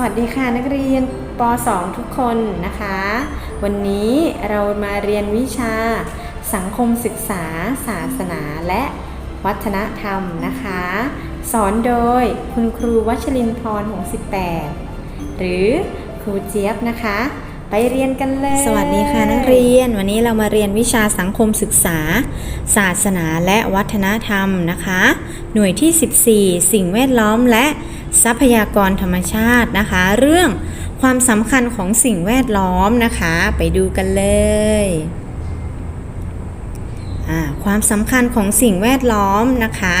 วัสดีค่ะนักเรียนป .2 ทุกคนนะคะ วันนี้เรามาเรียนวิชา สังคมศึกษา ศาสนาและวัฒนธรรมนะคะ สอนโดยคุณครูวัชรินทร์หง18หรือครูเจี๊ยบนะคะ ไปเรียนกันเลย สวัสดีค่ะนักเรียน วันนี้เรามาเรียนวิชาสังคมศึกษา ศาสนาและวัฒนธรรมนะคะ หน่วยที่ 14 สิ่งแวดล้อมและ ทรัพยากรธรรมชาตินะคะ เรื่องความสำคัญของสิ่งแวดล้อมนะคะ ไปดูกันเลยความสำคัญของสิ่งแวดล้อมนะคะ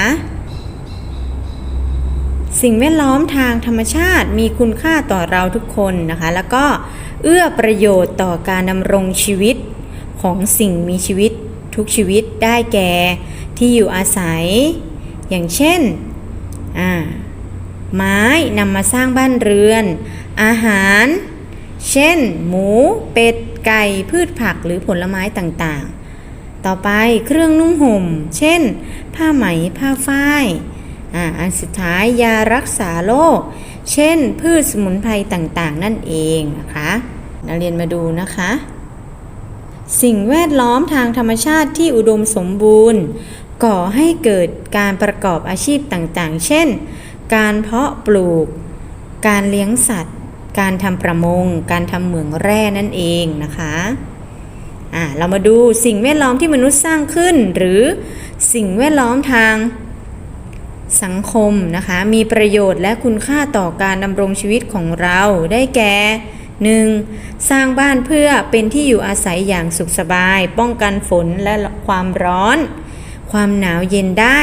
สิ่งแวดล้อมทางธรรมชาติมีคุณค่าต่อเราทุกคนนะคะ แล้วก็เอื้อประโยชน์ต่อการดำรงชีวิตของสิ่งมีชีวิตทุกชีวิตได้แก่ที่อยู่อาศัย อย่างเช่นอ่า ไม้นำมาสร้างบ้านเรือน อาหาร เช่น หมู เป็ด ไก่ พืชผักหรือผลไม้ต่างๆ ต่อไปเครื่องนุ่งห่ม เช่น ผ้าไหม ผ้าฝ้ายอ่าอันสุดท้ายยารักษาโรค เช่น พืชสมุนไพรต่างๆ นั่นเองนะคะนักเรียนมาดูนะคะ สิ่งแวดล้อมทางธรรมชาติที่อุดมสมบูรณ์ ก่อให้เกิดการประกอบอาชีพต่างๆ เช่น การเพาะปลูก การเลี้ยงสัตว์ การทำประมง การทำเหมืองแร่นั่นเองนะคะอ่าเรามาดูสิ่งแวดล้อมที่มนุษย์สร้างขึ้น หรือสิ่งแวดล้อมทางสังคมนะคะ มีประโยชน์และคุณค่าต่อการดำรงชีวิตของเราได้แก่ 1. สร้างบ้านเพื่อเป็นที่อยู่อาศัยอย่างสุขสบาย ป้องกันฝนและความร้อน ความหนาวเย็นได้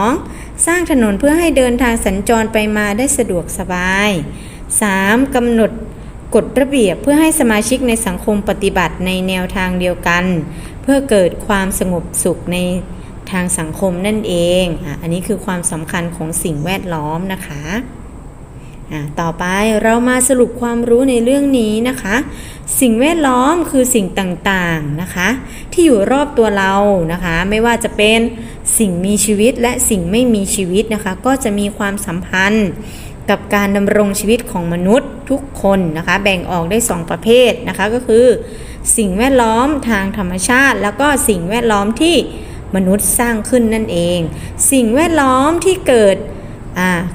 2. สร้างถนนเพื่อให้เดินทางสัญจรไปมาได้สะดวกสบาย 3. กำหนดกฎระเบียบเพื่อให้สมาชิกในสังคมปฏิบัติในแนวทางเดียวกัน เพื่อเกิดความสงบสุขในทางสังคมนั่นเอง อันนี้คือความสำคัญของสิ่งแวดล้อมนะคะ ต่อไปเรามาสรุปความรู้ในเรื่องนี้นะคะ สิ่งแวดล้อมคือสิ่งต่างๆนะคะ ที่อยู่รอบตัวเรานะคะ ไม่ว่าจะเป็นสิ่งมีชีวิตและสิ่งไม่มีชีวิตนะคะ ก็จะมีความสัมพันธ์กับการดำรงชีวิตของมนุษย์ทุกคนนะคะ แบ่งออกได้ 2 ประเภทนะคะก็คือ สิ่งแวดล้อมทางธรรมชาติ แล้วก็สิ่งแวดล้อมที่มนุษย์สร้างขึ้นนั่นเอง สิ่งแวดล้อมที่เกิด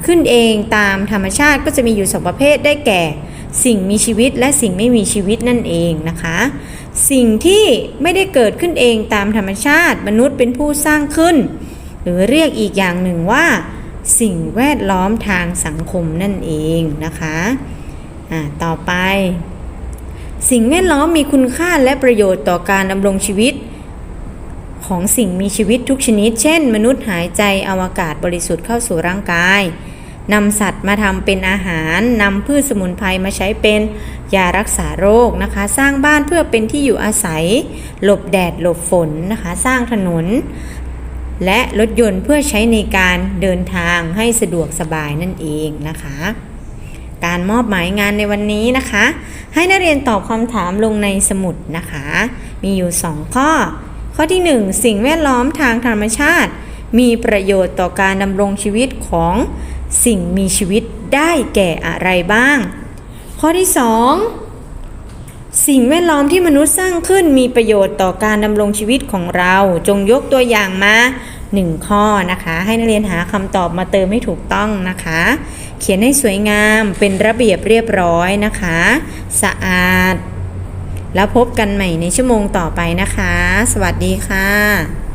ขึ้นเองตามธรรมชาติก็จะมีอยู่สองประเภทได้แก่ สิ่งมีชีวิตและสิ่งไม่มีชีวิตนั่นเองนะคะ สิ่งที่ไม่ได้เกิดขึ้นเองตามธรรมชาติ มนุษย์เป็นผู้สร้างขึ้น หรือเรียกอีกอย่างหนึ่งว่า สิ่งแวดล้อมทางสังคมนั่นเองนะคะต่อไป สิ่งแวดล้อมมีคุณค่าและประโยชน์ต่อการดำรงชีวิต ของสิ่งมีชีวิตทุกชนิด เช่น มนุษย์หายใจอวกาศบริสุทธิ์เข้าสู่ร่างกายนำสัตว์มาทำเป็นอาหารนำพืชสมุนไพรมาใช้เป็นยารักษาโรคนะคะ สร้างบ้านเพื่อเป็นที่อยู่อาศัย หลบแดดหลบฝนนะคะ สร้างถนน และรถยนต์เพื่อใช้ในการเดินทางให้สะดวกสบายนั่นเองนะคะ การมอบหมายงานในวันนี้นะคะ ให้นักเรียนตอบคำถามลงในสมุดนะคะ มีอยู่ 2 ข้อ ข้อที่ 1 สิ่งแวดล้อมทางธรรมชาติ มีประโยชน์ต่อการดำรงชีวิตของสิ่งมีชีวิตได้แก่อะไรบ้าง ข้อที่ 2 สิ่งแวดล้อมที่มนุษย์สร้างขึ้นมีประโยชน์ต่อการดำรงชีวิตของเรา จงยกตัวอย่างมา1ข้อนะคะ ให้นักเรียนหาคำตอบมาเติมให้ถูกต้องนะคะ เขียนให้สวยงามเป็นระเบียบเรียบร้อยนะคะ สะอาด แล้วพบกันใหม่ในชั่วโมงต่อไปนะคะ สวัสดีค่ะ